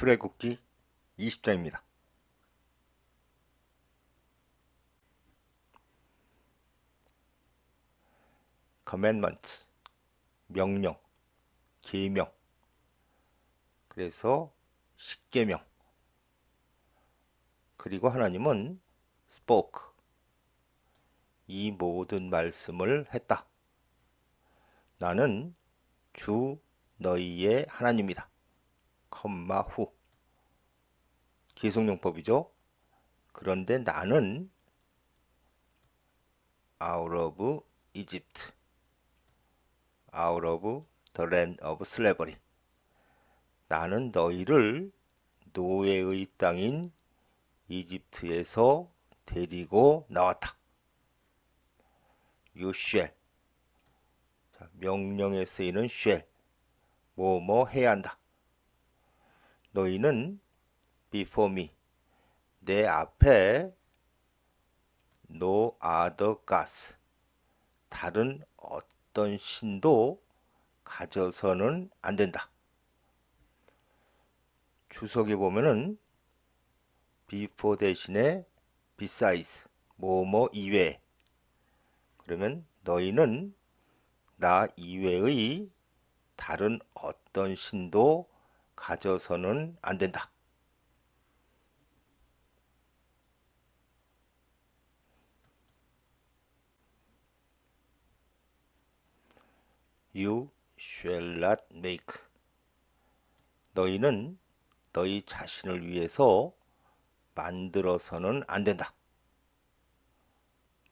출애굽기 20장입니다. commandments 명령 계명 그래서 십계명 그리고 하나님은 spoke 이 모든 말씀을 했다. 나는 주 너희의 하나님이다. 컴마 후 계속용법이죠. 그런데 나는 out of Egypt, out of the land of slavery. 나는 너희를 노예의 땅인 이집트에서 데리고 나왔다. You 명령에 쓰이는 shall. 뭐뭐 해야 한다. 너희는 before me. 내 앞에 no other gods. 다른 어떤 신도 가져서는 안 된다. 주석에 보면은 before 대신에 besides 뭐뭐 이외 그러면 너희는 나 이외의 다른 어떤 신도 가져서는 안 된다. You shall not make. 너희는 너희 자신을 위해서 만들어서는 안 된다.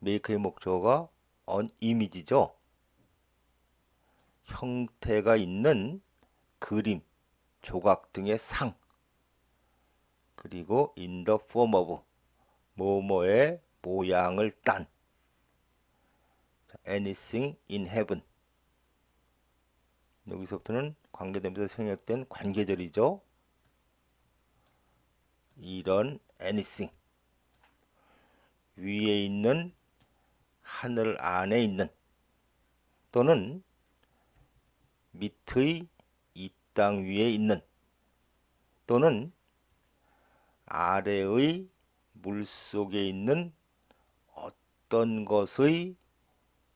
make의 목적어가 on image죠. 형태가 있는 그림, 조각 등의 상. 그리고 in the form of 뭐뭐의 모양을 딴. anything in heaven. 여기서부터는 관계되면서 생략된 관계절이죠. 이런 anything 위에 있는 하늘 안에 있는 또는 밑의 이 땅 위에 있는 또는 아래의 물 속에 있는 어떤 것의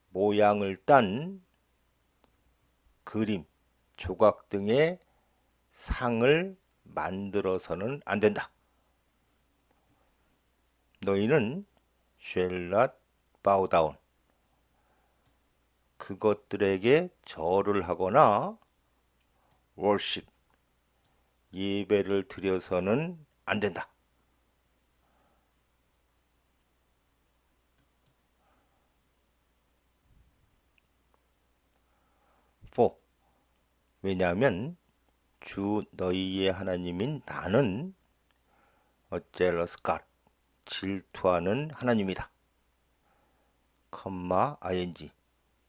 모양을 딴 그림, 조각 등의 상을 만들어서는 안 된다. 너희는 bow down. 그것들에게 절을 하거나 worship, 예배를 드려서는 안 된다. for 왜냐하면 주 너희의 하나님인 나는 jealous God 질투하는 하나님이다. 컴마 ing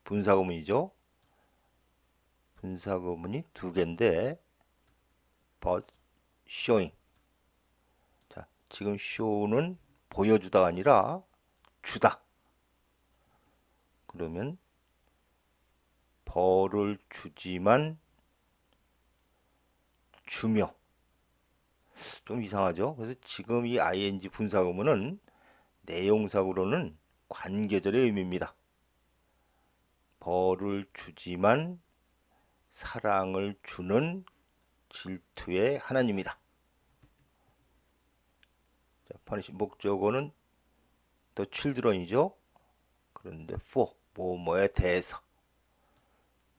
분사구문이죠. 분사 구문이 두 개인데 but showing 자 지금 show는 보여주다가 아니라 주다. 그러면 벌을 주지만 주며 좀 이상하죠. 그래서 지금 이 ing 분사 구문은 내용상으로는 관계절의 의미입니다. 벌을 주지만 사랑을 주는 질투의 하나님이다. 자, 파니시 목적어는 더 children이죠. 그런데 for 뭐뭐에 대해서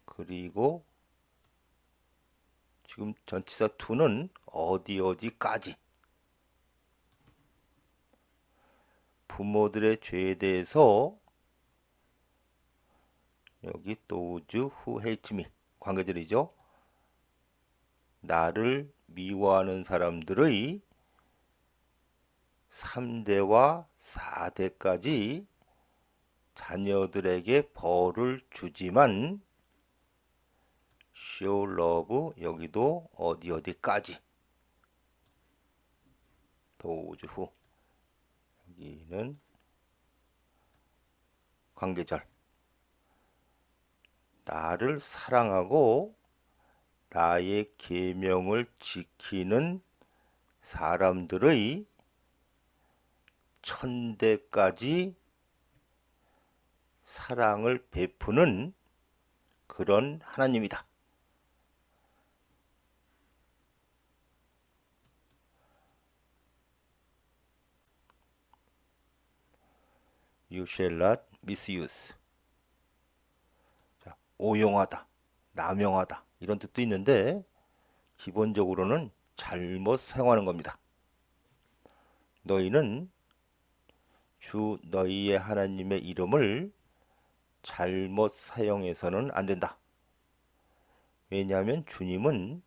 그리고 지금 전치사 to는 어디 어디까지 부모들의 죄에 대해서 여기 those who 관계절이죠. 나를 미워하는 사람들의 3대와 4대까지 자녀들에게 벌을 주지만 show love 여기도 어디 어디까지. those who 여기는 관계절 나를 사랑하고 나의 계명을 지키는 사람들의 천대까지 사랑을 베푸는 그런 하나님이다. Misuse. 자, 오용하다, 남용하다 이런 뜻도 있는데 기본적으로는 잘못 사용하는 겁니다. 너희는 주 너희의 하나님의 이름을 잘못 사용해서는 안 된다. 왜냐하면 주님은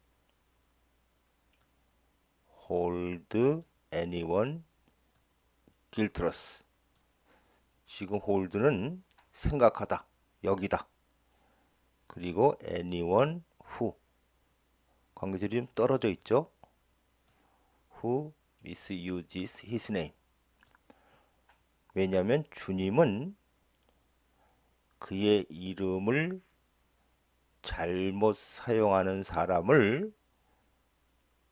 hold anyone guiltless. 지금 hold는 생각하다, 여기다. 그리고 anyone who 관계절이 좀 떨어져 있죠. who misuses his name. 왜냐하면 주님은 그의 이름을 잘못 사용하는 사람을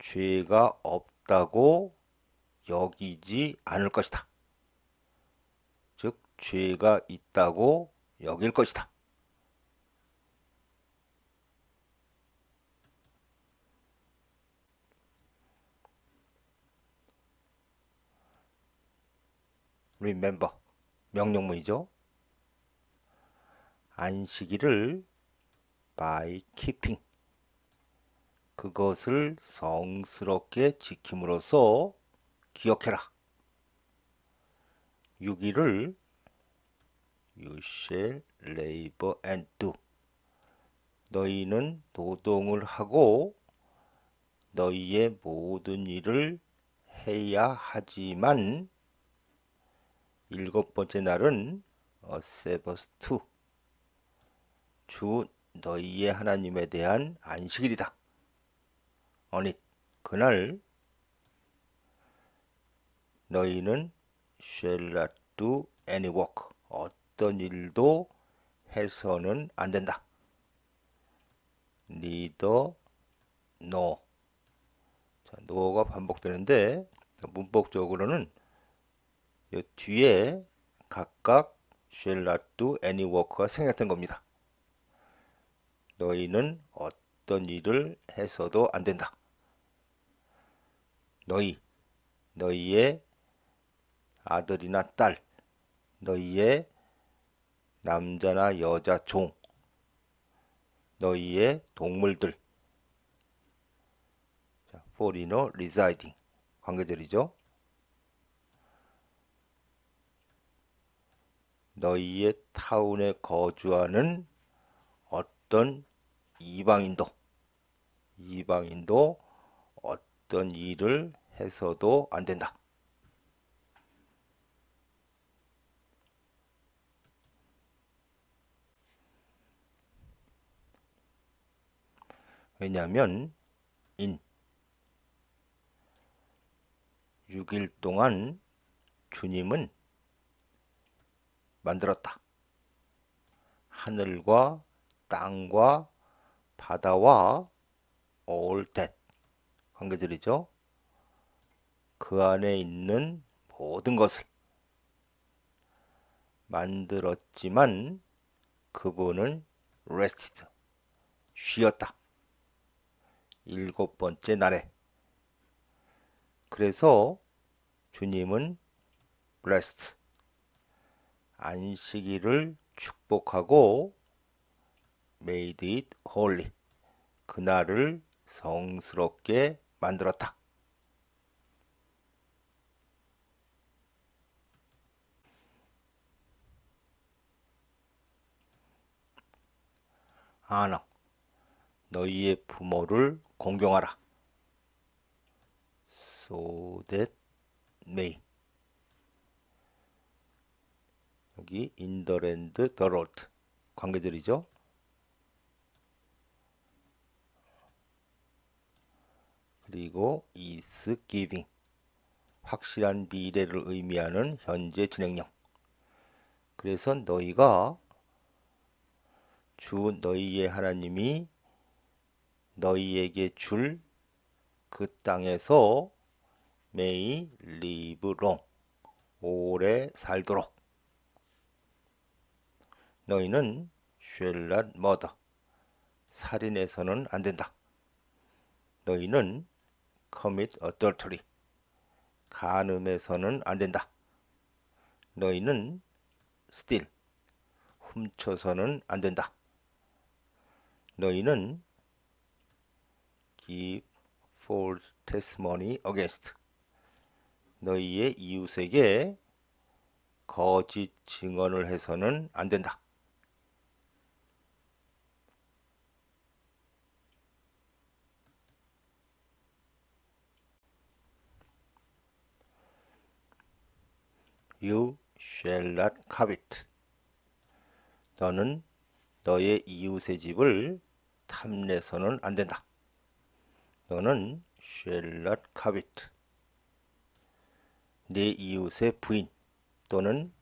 죄가 없다고 여기지 않을 것이다. 즉, 죄가 있다고 여길 것이다. Remember 명령문이죠. 안식일을 by keeping 그것을 성스럽게 지킴으로써 기억해라. 6일을 you shall labor and do 너희는 노동을 하고 너희의 모든 일을 해야 하지만 일곱 번째 날은 어, 세버스투 주 너희의 하나님에 대한 안식일이다. 어닛 그날 너희는 any work 어떤 일도 해서는 안 된다. neither no 자, no가 반복되는데 문법적으로는 이 뒤에 각각 any work가 생략된 겁니다. 너희는 어떤 일을 해서도 안 된다. 너희, 너희의 아들이나 딸, 너희의 남자나 여자 종, 너희의 동물들. 자, foreigner residing 관계절이죠. 너희의 타운에 거주하는 어떤 이방인도 이방인도 어떤 일을 해서도 안 된다. 왜냐하면 인 6일 동안 주님은 만들었다. 하늘과 땅과 바다와 all that 관계들이죠. 그 안에 있는 모든 것을 만들었지만 그분은 rested 쉬었다. 일곱 번째 날에 그래서 주님은 blessed 안식일을 축복하고 made it holy 그날을 성스럽게 만들었다. 아너 너희의 부모를 공경하라. so that may 여기 인더랜드 더롤트 관계절이죠. 그리고 is giving 확실한 미래를 의미하는 현재 진행형. 그래서 너희가 주 너희의 하나님이 너희에게 줄 그 땅에서 may live long. 오래 살도록. 너희는 not murder. 살인해서는 안 된다. 너희는 commit adultery. 간음해서는 안 된다. 너희는 steal. 훔쳐서는 안 된다. 너희는 give false testimony against. 너희의 이웃에게 거짓 증언을 해서는 안 된다. You shall not covet. 너는 너의 이웃의 집을 탐내서는 안 된다. 너는 shall not covet. 내 이웃의 부인 또는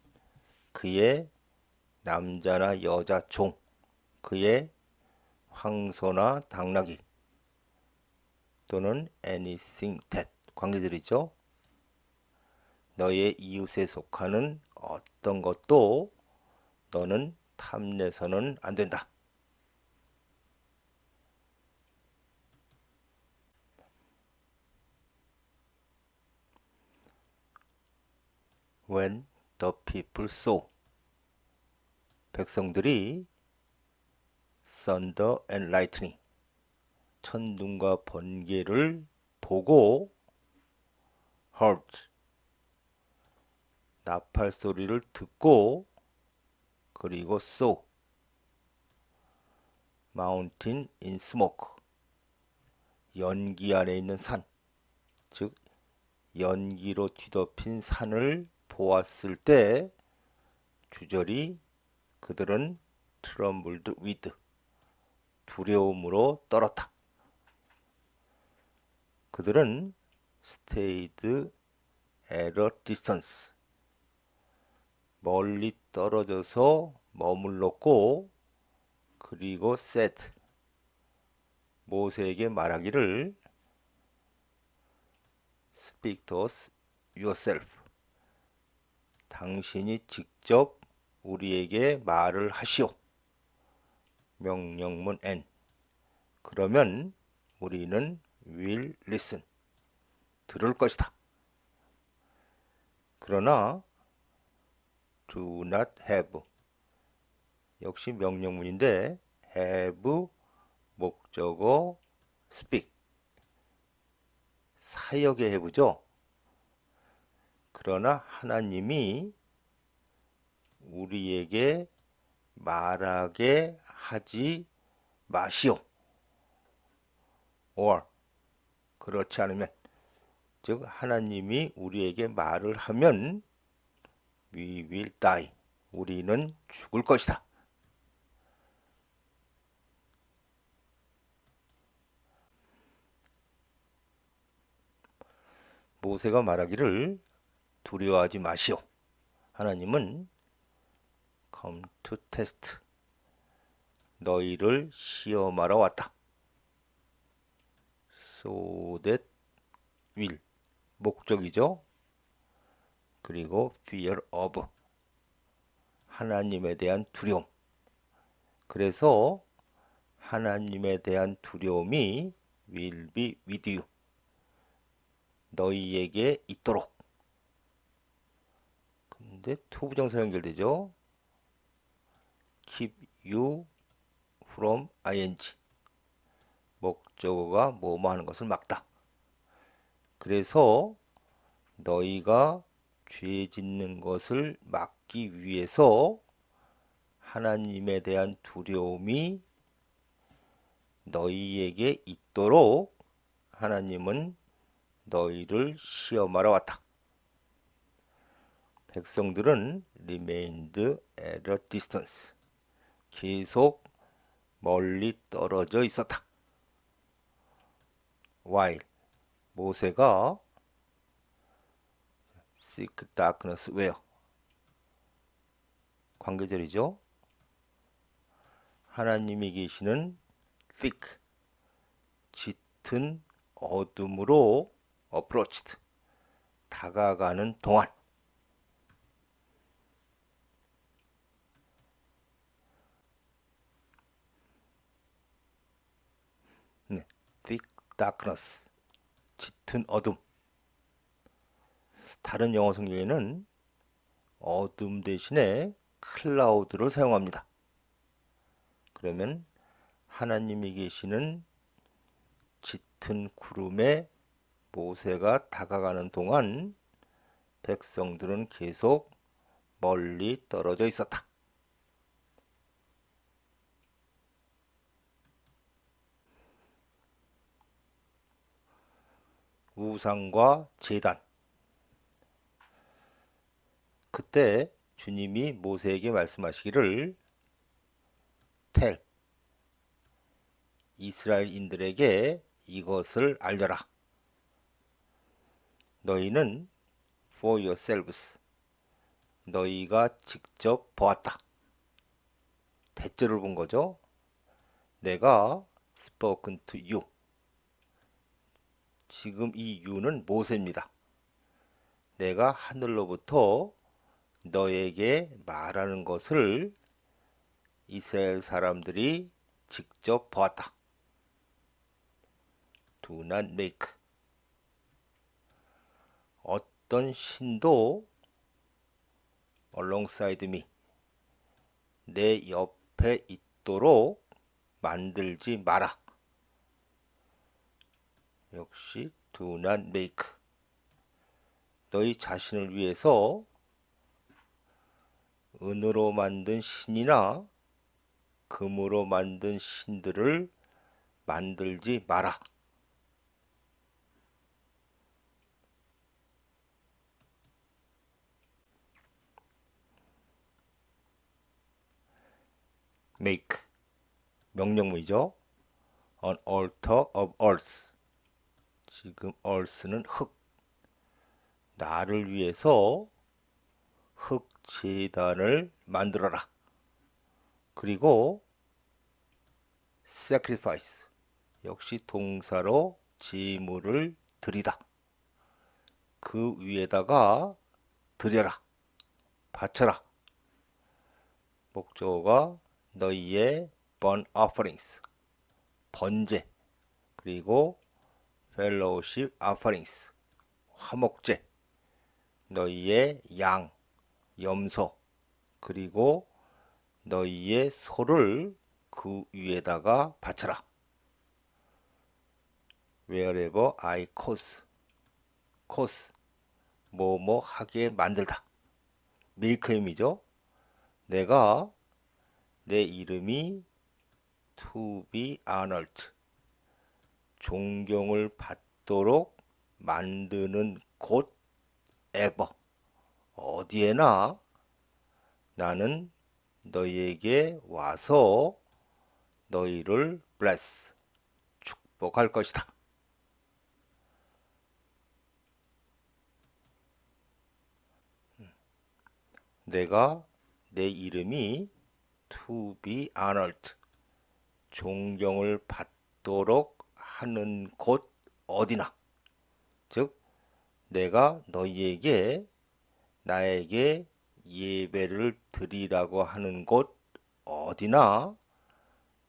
그의 남자나 여자 종, 그의 황소나 당나귀 또는 anything that 관계들이죠. 너의 이웃에 속하는 어떤 것도 너는 탐내서는 안 된다. When the people saw 백성들이 thunder and lightning 천둥과 번개를 보고 heard 나팔 소리를 듣고 그리고 saw mountain in smoke 연기 안에 있는 산, 즉 연기로 뒤덮인 산을 보았을 때 주절이 그들은 트럼블드 위드. 두려움으로 떨었다. 그들은 at a distance 멀리 떨어져서 머물렀고 그리고 said 모세에게 말하기를 speak to us yourself 당신이 직접 우리에게 말을 하시오. 명령문 N. 그러면 우리는 will listen. 들을 것이다. 그러나 do not have. 역시 명령문인데 have 목적어 speak. 사역의 have죠. 그러나 하나님이 우리에게 말하게 하지 마시오. or 그렇지 않으면 즉 하나님이 우리에게 말을 하면 we will die. 우리는 죽을 것이다. 모세가 말하기를 두려워하지 마시오. 하나님은 come to test 너희를 시험하러 왔다. so that will 목적이죠. 그리고 fear of 하나님에 대한 두려움. 그래서 하나님에 대한 두려움이 will be with you. 너희에게 있도록. 근데 투부정사 연결되죠. keep you from ing. 목적어가 뭐뭐 하는 것을 막다. 그래서 너희가 죄 짓는 것을 막기 위해서 하나님에 대한 두려움이 너희에게 있도록 하나님은 너희를 시험하러 왔다. 백성들은 remained at a distance. 계속 멀리 떨어져 있었다. while 모세가 seek darkness where 관계절이죠. 하나님이 계시는 thick 짙은 어둠으로 approached 다가가는 동안 네, thick darkness 짙은 어둠 다른 영어 성경에는 어둠 대신에 클라우드를 사용합니다. 그러면 하나님이 계시는 짙은 구름에 모세가 다가가는 동안 백성들은 계속 멀리 떨어져 있었다. 우상과 제단. 그때 주님이 모세에게 말씀하시기를 텔 이스라엘인들에게 이것을 알려라. 너희는 for yourselves 너희가 직접 보았다. 대절을 본 거죠. 내가 spoken to you. 지금 이 you는 모세입니다. 내가 하늘로부터 너에게 말하는 것을 이스라엘 사람들이 직접 보았다. Do not make. 어떤 신도 alongside me. 내 옆에 있도록 만들지 마라. 역시 do not make. 너희 자신을 위해서 은으로 만든 신이나 금으로 만든 신들을 만들지 마라. make 명령문이죠. An altar of earth. 지금 earth는 흙. 나를 위해서 흙 제단을 만들어라. 그리고 sacrifice 역시 동사로 제물을 드리다. 그 위에다가 드려라. 바쳐라. 목적어가 너희의 burn offerings 번제 그리고 fellowship offerings 화목제 너희의 양 염소 그리고 너희의 소를 그 위에다가 바쳐라. wherever I cause cause 뭐뭐 하게 만들다. make 힘이죠. 내가 내 이름이 to be honored 존경을 받도록 만드는 곳 ever 어디에나 나는 너희에게 와서 너희를 bless 축복할 것이다. 내가 내 이름이 to be honored 존경을 받도록 하는 곳 어디나 즉 내가 너희에게 나에게 예배를 드리라고 하는 곳 어디나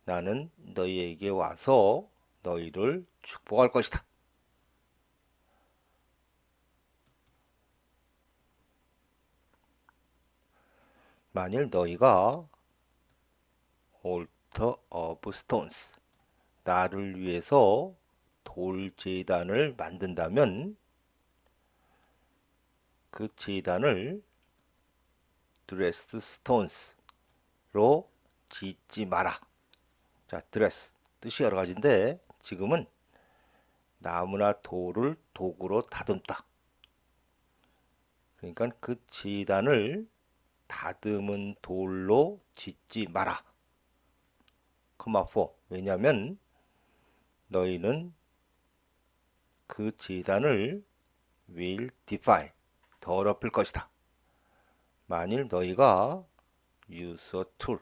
나는 너희에게 와서 너희를 축복할 것이다. 만일 너희가 altar of 나를 위해서 돌 제단을 만든다면 그 제단을 dressed stones로 짓지 마라. 자, dress 뜻이 여러 가지인데 지금은 나무나 돌을 도구로 다듬다. 그러니까 그 제단을 다듬은 돌로 짓지 마라. 코마 4. 왜냐하면 너희는 그 제단을 will defy 더럽힐 것이다. 만일 너희가 tool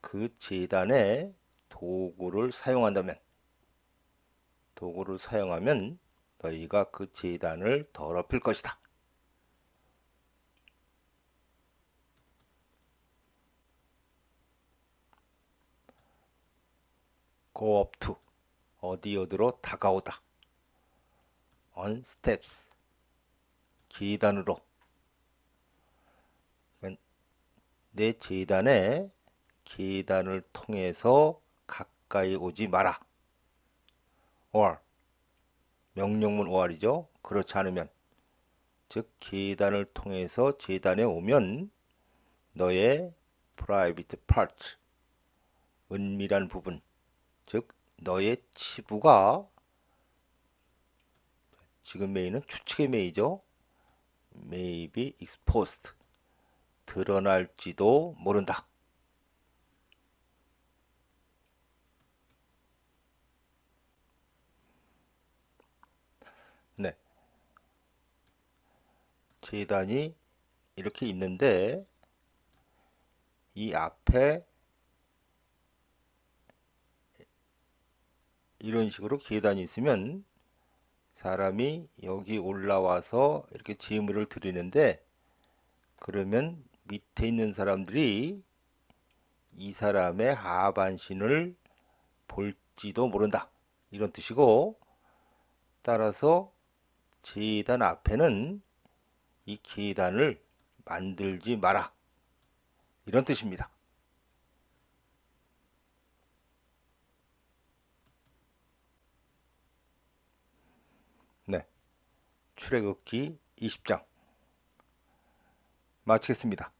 그 재단의 도구를 사용한다면 도구를 사용하면 너희가 그 제단을 더럽힐 것이다. go up 어디 어디로 다가오다. on steps 계단으로 내 제단에 계단을 통해서 가까이 오지 마라. or 명령문 or이죠. 그렇지 않으면 즉 계단을 통해서 제단에 오면 너의 private part 은밀한 부분 즉 너의 치부가 지금 메이는 추측의 메이죠. May be exposed 드러날지도 모른다. 네. 재단이 이렇게 있는데 이 앞에 이런 식으로 계단이 있으면 사람이 여기 올라와서 이렇게 재물을 드리는데 그러면 밑에 있는 사람들이 이 사람의 하반신을 볼지도 모른다. 이런 뜻이고 따라서 재단 앞에는 이 계단을 만들지 마라. 이런 뜻입니다. 네. 출애굽기 20장 마치겠습니다.